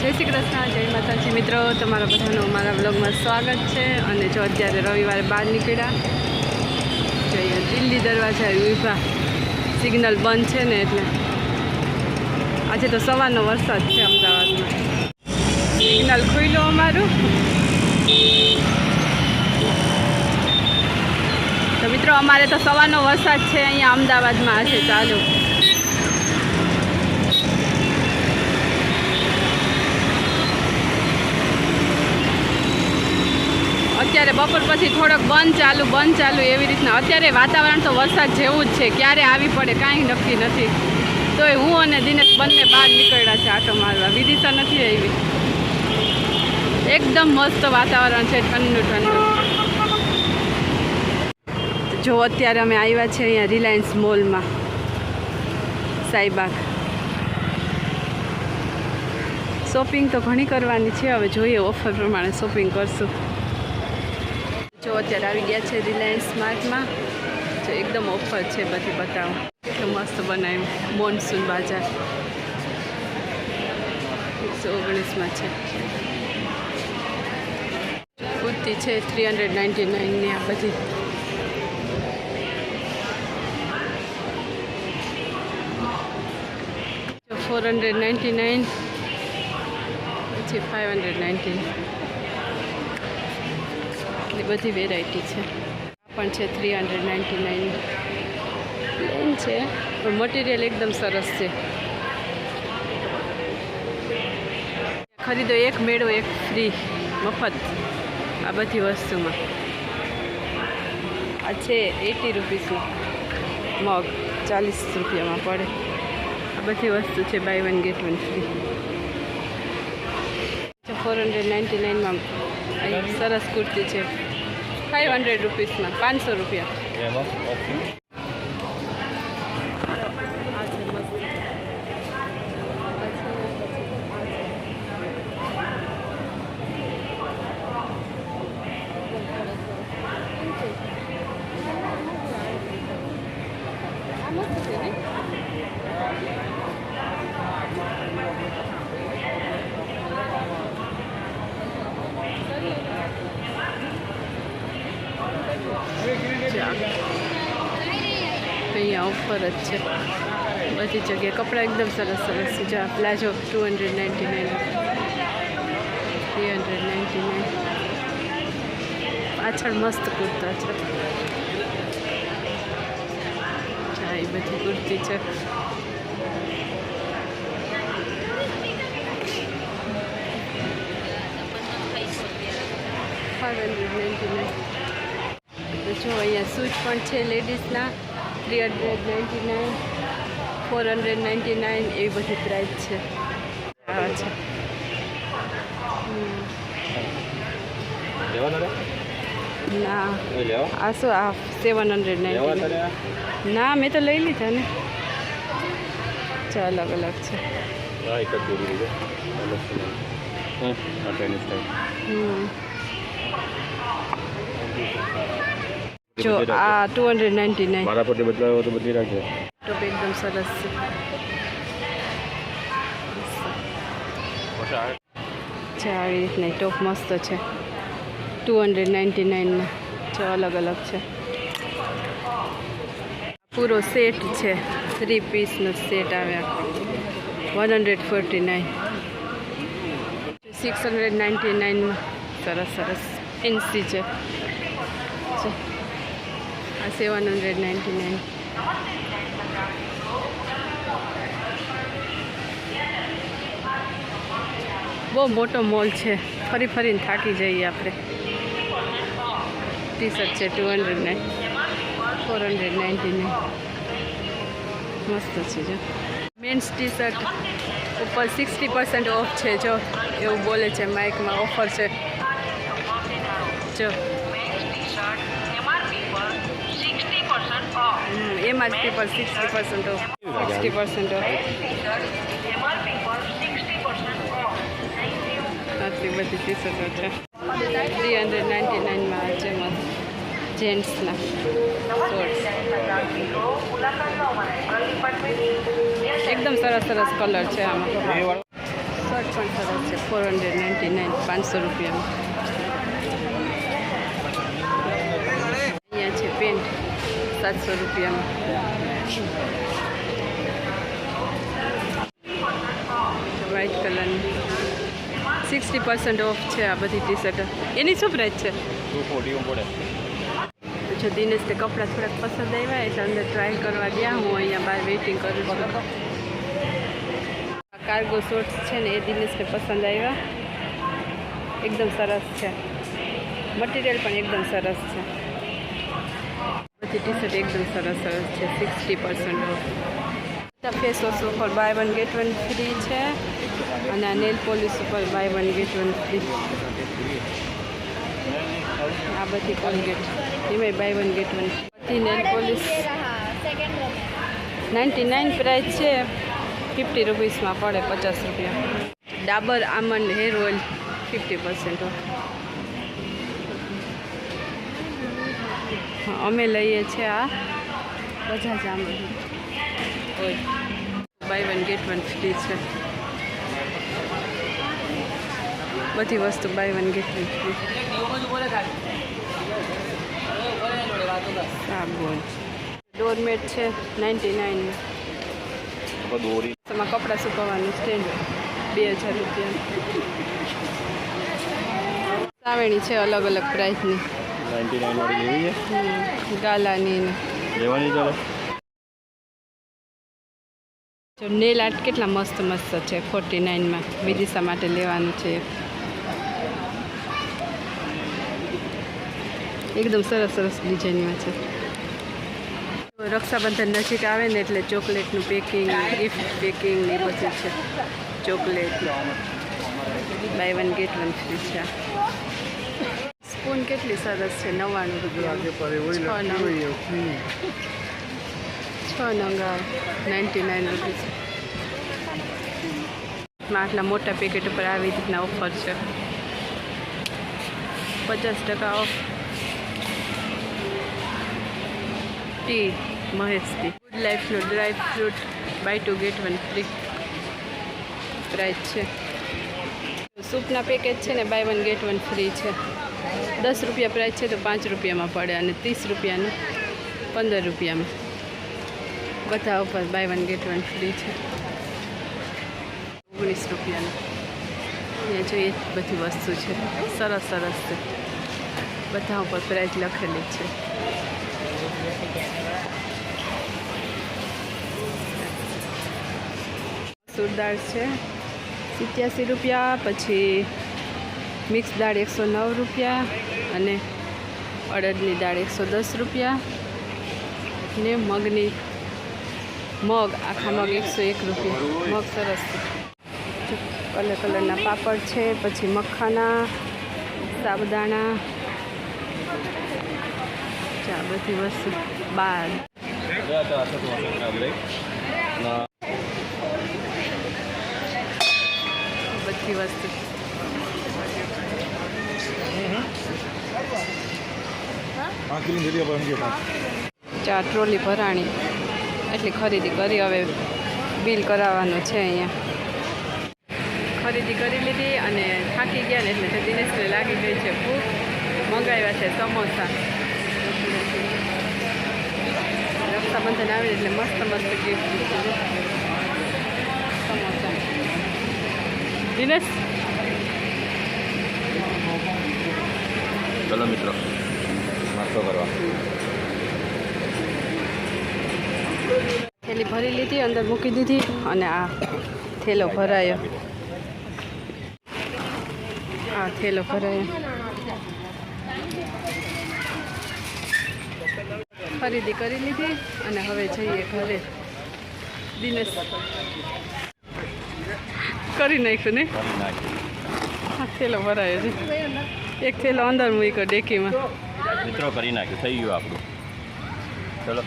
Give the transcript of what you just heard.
જય શ્રી કૃષ્ણ, જય માતાજી. મિત્રો, તમારા બધાનું અમારા બ્લોગમાં સ્વાગત છે અને જો અત્યારે રવિવારે બહાર નીકળ્યા જોઈએ દિલ્હી દરવાજા વિભા સિગ્નલ બંધ છે ને એટલે. આજે તો સવારનો વરસાદ છે અમદાવાદમાં. સિગ્નલ ખુલ્લો અમારું. તો મિત્રો, અમારે તો સવારનો વરસાદ છે અહીંયા અમદાવાદમાં આજે ચાલુ. અત્યારે બપોર પછી થોડોક બંધ ચાલુ બંધ ચાલુ એવી રીતના. અત્યારે વાતાવરણ તો વરસાદ જેવું જ છે. ક્યારે આવી પડે, કાંઈ નક્કી નથી. તોય હું અને દિનેશ બંને બહાર નીકળ્યા છે આટો મારવા. વિદિશા નથી આવી. એકદમ મસ્ત વાતાવરણ છે, ઠંડુ ઠંડુ. જો, અત્યારે અમે આવ્યા છીએ અહીંયા રિલાયન્સ મોલમાં. સાઈબાગ. શોપિંગ તો ઘણી કરવાની છે. હવે જોઈએ ઓફર પ્રમાણે શોપિંગ કરશું. જો અત્યારે આવી ગયા છે રિલાયન્સ સ્માર્ટમાં જો એકદમ ઓફર છે બધી બતાવો. એટલું મસ્ત બનાવ્યું મોનસૂન બાજાર. એકસો ઓગણીસમાં છે. કુર્તી છે થ્રી હંડ્રેડ નાઇન્ટી નાઇનની આ બધી. ફોર હંડ્રેડ નાઇન્ટી નાઇન પછી ફાઇવ હંડ્રેડ નાઇન્ટી બધી વેરાયટી છે. પણ છે three hundred ninety nine plain છે. પણ મટીરિયલ એકદમ સરસ છે. ખરીદો એક મેળો એક ફ્રી મફત. આ બધી વસ્તુમાં. આ છે એટી રૂપીસનું. મગ ચાલીસ રૂપિયામાં પડે. આ બધી વસ્તુ છે buy one get one free four hundred ninety નાઇનમાં સરસ કુર્તી છે. ફાઇવ હંડ્રેડ રૂપીસમાં પાંચસો રૂપિયા એમાં ઓપ્શન આ છે મસ્ત આ મસ્ત છે ને અહીંયા ઓફર જ છે. બધી જગ્યાએ કપડાં એકદમ સરસ સરસ છે. જો palazzo two hundred ninety nine three hundred ninety nine પાછળ મસ્ત કુર્તા છે. એ બધી કુર્તી છે. ફાઇવ હંડ્રેડ નાઇન્ટી નાઇન જો અહીંયા શૂઝ પણ છે લેડીઝના three hundred ninety nine four hundred ninety nine એવી બધી પ્રાઇસ છે. ના. આ શું આ સેવન હંડ્રેડ નાઇન્ટી ના મેં તો લઈ લીધા ને. અલગ અલગ છે. હા એક જ જોડી લીધો. હમ આ ટેનિસ ટાઈપ હમ. જો આ ટુ હંડ્રેડ નાઇન્ટી નાઇન મારા પર બદલાવો તો બદલી રાખજો. ટોપ એકદમ સરસ છે. આવી રીતના ટોપ મસ્ત છે. ટુ હંડ્રેડ નાઇન્ટી નાઇનના છે અલગ અલગ છે. પૂરો સેટ છે. થ્રી પીસનો સેટ આવ્યા one hundred forty nine six hundred ninety નાઇનમાં સરસ સરસ. એનસી છે. Seven hundred ninety nine. બહુ મોટો મોલ છે. ફરી ફરીને થાકી જઈએ આપણે. ટી શર્ટ છે two hundred nine. Four hundred ninety nine. મસ્ત છે જો. મેન્સ ટી શર્ટ ઉપર સિક્સટી પર્સન્ટ ઓફ છે જો. એવું બોલે છે માઇકમાં ઓફર છે. જો. એમઆરપી પર sixty percent off sixty percent off આટલી બધી ટી શર્ટો છે થ્રી હંડ્રેડ નાઇન્ટી નાઇનમાં છે જેન્ટ્સના શોર્ટ્સ એકદમ સરસ સરસ કલર છે આમાં શર્ટ પણ સરસ છે ફોર હંડ્રેડ નાઇન્ટી નાઇન પાંચસો રૂપિયામાં અહીંયા છે પેન્ટ સાતસો રૂપિયામાં. વ્હાઇટ કલરની સિક્સટી પર્સન્ટ ઓફ છે આ બધી ટી શર્ટ એની શું પ્રાઇસ છે? ટુ દિનેશ તે જો કપડાં થોડાક પસંદ આવ્યા એટલે અંદર ટ્રાય કરવા ગયા. હું અહીંયા બહાર વેઇટિંગ કરું છું. કાર્ગો શોર્ટ્સ છે ને એ દિનેશને પસંદ આવ્યા. એકદમ સરસ છે. મટીરિયલ પણ એકદમ સરસ છે. ટી શર્ટ એકદમ સરસ સરસ છે સિક્સટી પર્સન્ટ ફેસ વોશ ઉપર buy one get one free છે અને આ નેલ પોલિશ ઉપર buy one get one free આ બધી કોલગેટ એમાં બાય વન ગેટ વન બધી nail polish ninety nine price છે ફિફ્ટી રૂપીસમાં પડે પચાસ રૂપિયા. Dabur almond hair oil fifty percent અમે લઈએ છીએ આ બધા almond oil buy one get one free છે. બધી વસ્તુ buy one get one free સાબુન. Doormat છે નાઇન્ટી નાઇન એમાં કપડાં સુકવવાનું સ્ટેન્ડ બે હજાર રૂપિયા. સાવેણી છે અલગ અલગ પ્રાઇસની નાઇન્ટી નાઇન વાળી લેવી છે. ગાલાની લેવાની ચાલો. જો નેલ આર્ટ કેટલા મસ્ત મસ્ત છે ફોર્ટી નાઇનમાં. વિદિશા માટે લેવાનું છે. એકદમ સરસ સરસ ડિઝાઇનમાં છે. રક્ષાબંધન નજીક આવે ને એટલે ચોકલેટનું પેકિંગ ગિફ્ટ પેકિંગ એ બધું છે. Chocolate. Buy one get one free છે. સ્પૂન કેટલી સરસ છે નવ્વાણું રૂપિયા. છ નંગા. નાઇન્ટી નાઇન રૂપીસ આટલા મોટા પેકેટ ઉપર આવી રીતના ઓફર છે. પચાસ ટકા ઓફ ટી મહેશ ટી good લાઈફનો dry fruit buy two get one free price છે. સૂપના પેકેજ છે ને buy one get one free છે. દસ રૂપિયા પ્રાઇસ છે તો પાંચ રૂપિયામાં પડે અને ત્રીસ રૂપિયાનું પંદર રૂપિયામાં. બધા ઉપર buy one get one free છે. ઓગણીસ રૂપિયાનું. અહીંયા જોઈએ બધી વસ્તુ છે. સરસ સરસ છે. બધા ઉપર પ્રાઇસ લખેલી છે. સુરદાર છે. સિત્યાસી રૂપિયા, પછી મિક્સ દાળ એકસો નવ રૂપિયા અને અડદની દાળ એકસો દસ રૂપિયા ને મગની મગ, આખા મગ એકસો એક રૂપિયા. મગ સરસ કલર કલરના પાપડ છે, પછી મખાના, સાબુદાણા ચા બધી વસ્તુ બાર. બધી વસ્તુ. ચા ટ્રોલી ભરાણી એટલી ખરીદી કરી હવે બિલ કરાવવાનું છે અહીંયા. ખરીદી કરી લીધી અને થાકી ગયા ને એટલે દિનેશને લાગી ગઈ છે ભૂખ મંગાવ્યા છે સમોસા. રક્ષાબંધન આવે એટલે મસ્ત મસ્ત ગિફ્ટ સમોસા. દિનેશ ચલો મિત્રો. નાસ્તો કરવા થેલી ભરી લીધી અંદર મૂકી દીધી અને આ થેલો ભરાયો. આ થેલો ભરાયો. ખરીદી કરી લીધી અને હવે જઈએ ઘરે. દિનેશ કરી નાખ્યું ને? થેલો ભરાયો છે. એક થેલો અંદર મૂક્યો ડેકીમાં. મિત્રો કરી નાખ્યું થઈ ગયું આપણું. ચલો.